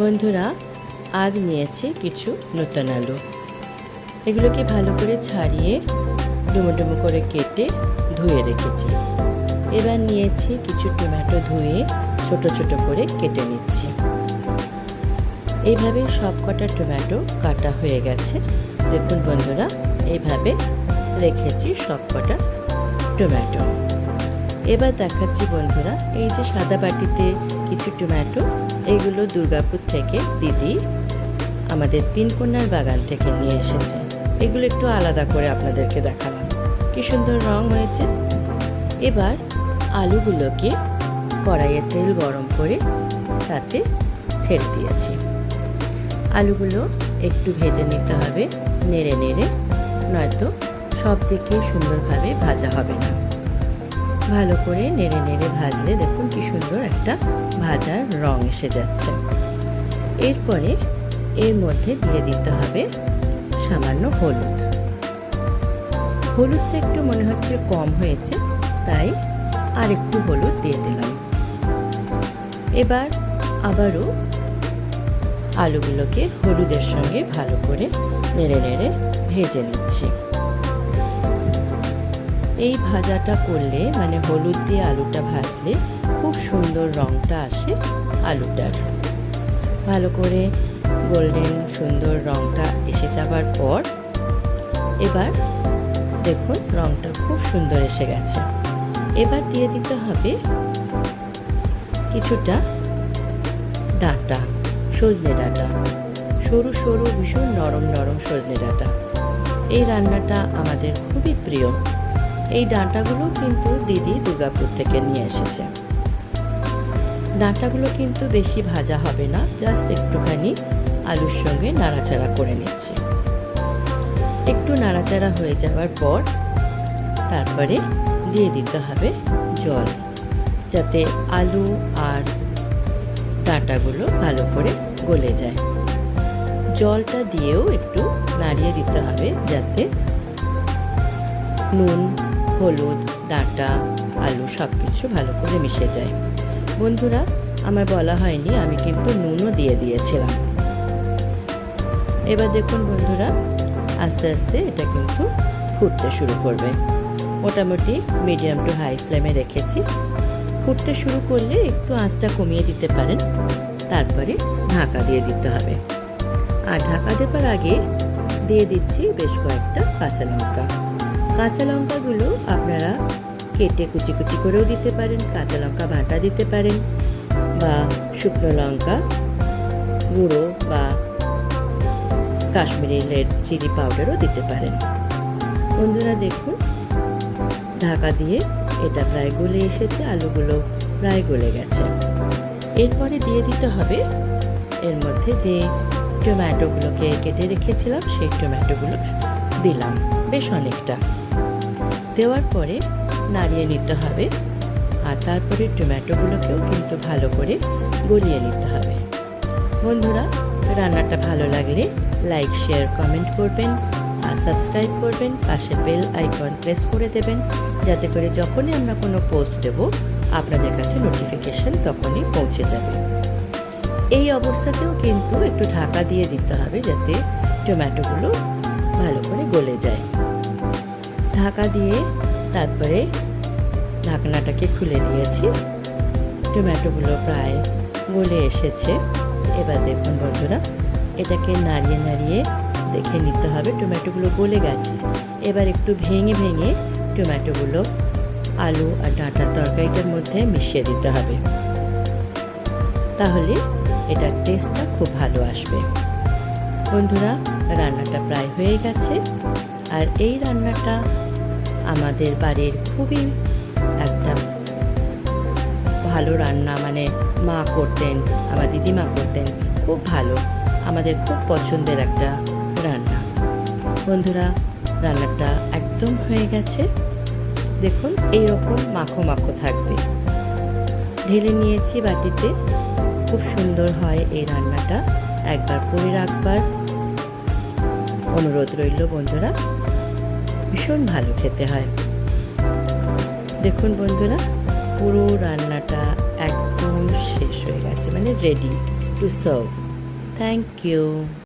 বন্ধুরা, আজ নিয়েছি কিছু নতুন আলু। এগুলোকে ভালো করে ছাড়িয়ে ডুমো ডুমো করে কেটে ধুয়ে রেখেছি। এবার নিয়েছি কিছু টমেটো ধুয়ে ছোট ছোট করে কেটে নিচ্ছি। এইভাবে সব কটা টমেটো কাটা হয়ে গেছে। দেখুন বন্ধুরা এইভাবে রেখেছি সব কটা টমেটো। এবার দেখাচ্ছি বন্ধুরা, এই যে সাদা বাটিতে কিছু টমেটো এগুলো দুর্গাপুর থেকে দিদি আমাদের তিনকন্যার বাগান থেকে নিয়ে এসেছে। এগুলো একটু আলাদা করে আপনাদেরকে দেখালাম। কি সুন্দর রং হয়েছে। এবার আলুগুলোকে কড়াইয়ে তেল গরম করে তাতে ছেড়ে দিয়েছি। আলুগুলো একটু ভেজে নিতে হবে, নেড়ে নেড়ে, নয়তো সব দিকে সুন্দরভাবে ভাজা হবে না। ভালো করে নেড়ে নেড়ে ভাজলে দেখুন কি সুন্দর একটা ভাজার রং এসে যাচ্ছে। এরপরে এর মধ্যে দিয়ে দিতে হবে সামান্য হলুদ। হলুদটা একটু মনে হচ্ছে কম হয়েছে, তাই আর একটু হলুদ দিয়ে দিলাম। এবার আবারও আলুগুলোকে হলুদের সঙ্গে ভালো করে নেড়ে নেড়ে ভেজে নিচ্ছি। এই ভাজাটা করলে মানে হলুদ দিয়ে আলুটা ভাজলে খুব সুন্দর রঙটা আসে আলুটার। ভালো করে গোল্ডেন সুন্দর রঙটা এসে যাবার পর, এবার দেখুন রঙটা খুব সুন্দর এসে গেছে। এবার দিয়ে দিতে হবে কিছুটা ডাঁটা, সজনে ডাঁটা। সরু সরু ভীষণ নরম নরম সজনে ডাঁটা। এই রান্নাটা আমাদের খুবই প্রিয়। এই ডাঁটাগুলো কিন্তু দিদি দুর্গাপুর থেকে নিয়ে এসেছে। ডাঁটাগুলো কিন্তু বেশি ভাজা হবে না, জাস্ট একটুখানি আলুর সঙ্গে নাড়াচাড়া করে নিচ্ছি। একটু নাড়াচাড়া হয়ে যাওয়ার পর তারপরে দিয়ে দিতে হবে জল, যাতে আলু আর ডাঁটাগুলো ভালো করে গলে যায়। জলটা দিয়েও একটু নাড়িয়ে দিতে হবে যাতে নুন হলুদ, ডাঁটা, আলু সব কিছু ভালো করে মিশে যায়। বন্ধুরা, আমার বলা হয়নি, আমি কিন্তু নুনও দিয়ে দিয়েছিলাম। এবার দেখুন বন্ধুরা, আস্তে আস্তে এটা কিন্তু ফুটতে শুরু করবে। মোটামুটি মিডিয়াম টু হাই ফ্লেমে রেখেছি। ফুটতে শুরু করলে একটু আঁচটা কমিয়ে দিতে পারেন। তারপরে ঢাকা দিয়ে দিতে হবে। আর ঢাকা দেবার আগে দিয়ে দিচ্ছি বেশ কয়েকটা কাঁচা লঙ্কা। কাঁচা লঙ্কাগুলো আপনারা কেটে কুচি কুচি করেও দিতে পারেন, কাঁচা লঙ্কা বাটা দিতে পারেন, বা শুকনো লঙ্কা গুঁড়ো বা কাশ্মীরি রেড চিলি পাউডারও দিতে পারেন। বন্ধুরা দেখুন, ঢাকা দিয়ে এটা প্রায় গলে এসেছে, আলুগুলো প্রায় গলে গেছে। এরপরে দিয়ে দিতে হবে, এর মধ্যে যে টমেটোগুলোকে কেটে রেখেছিলাম, সেই টমেটোগুলো দিলাম। বেশ অনেকটা। দেওয়ার পরে নাড়িয়ে নিতে হবে আর তারপরে টমেটোগুলোকেও কিন্তু ভালো করে গলিয়ে নিতে হবে। বন্ধুরা, রান্নাটা ভালো লাগলে লাইক, শেয়ার, কমেন্ট করবেন আর সাবস্ক্রাইব করবেন। পাশের বেল আইকন প্রেস করে দেবেন যাতে করে যখনই আমরা কোনো পোস্ট দেব, আপনাদের কাছে নোটিফিকেশন তখনই পৌঁছে যাবে। এই অবস্থাতেও কিন্তু একটু ঢাকা দিয়ে দিতে হবে যাতে টমেটোগুলো ভালো করে গলে যায়। ঢাকা দিয়ে তারপরে ঢাকনাটাকে খুলে দিয়েছি। টমেটোগুলো প্রায় গলে এসেছে। এবার দেখুন বন্ধুরা, এটাকে নাড়িয়ে নাড়িয়ে দেখে নিতে হবে, টমেটোগুলো গলে গেছে। এবার একটু ভেঙে ভেঙে টমেটোগুলো আলু আর ডাঁটার তরকারিটার মধ্যে মিশিয়ে দিতে হবে। তাহলে এটার টেস্টটা খুব ভালো আসবে। বন্ধুরা, রান্নাটা প্রায় হয়ে গেছে। আর এই রান্নাটা আমাদের বাড়ির খুবই একটা ভালো রান্না মানে মা করতেন, আমার দিদিমা করতেন, খুব ভালো, আমাদের খুব পছন্দের একটা রান্না। বন্ধুরা, রান্নাটা একদম হয়ে গেছে। দেখুন, এইরকম মাখো মাখো থাকবে। ঢেলে নিয়েছি বাটিতে, খুব সুন্দর হয় এই রান্নাটা। একবার করে রাখবার অনুরোধ রইল, বন্ধুরা। ভীষণ ভালো খেতে হয়। দেখুন, বন্ধুরা, পুরো রান্নাটা একদম শেষ হয়ে গেছে মানে ready to serve thank you.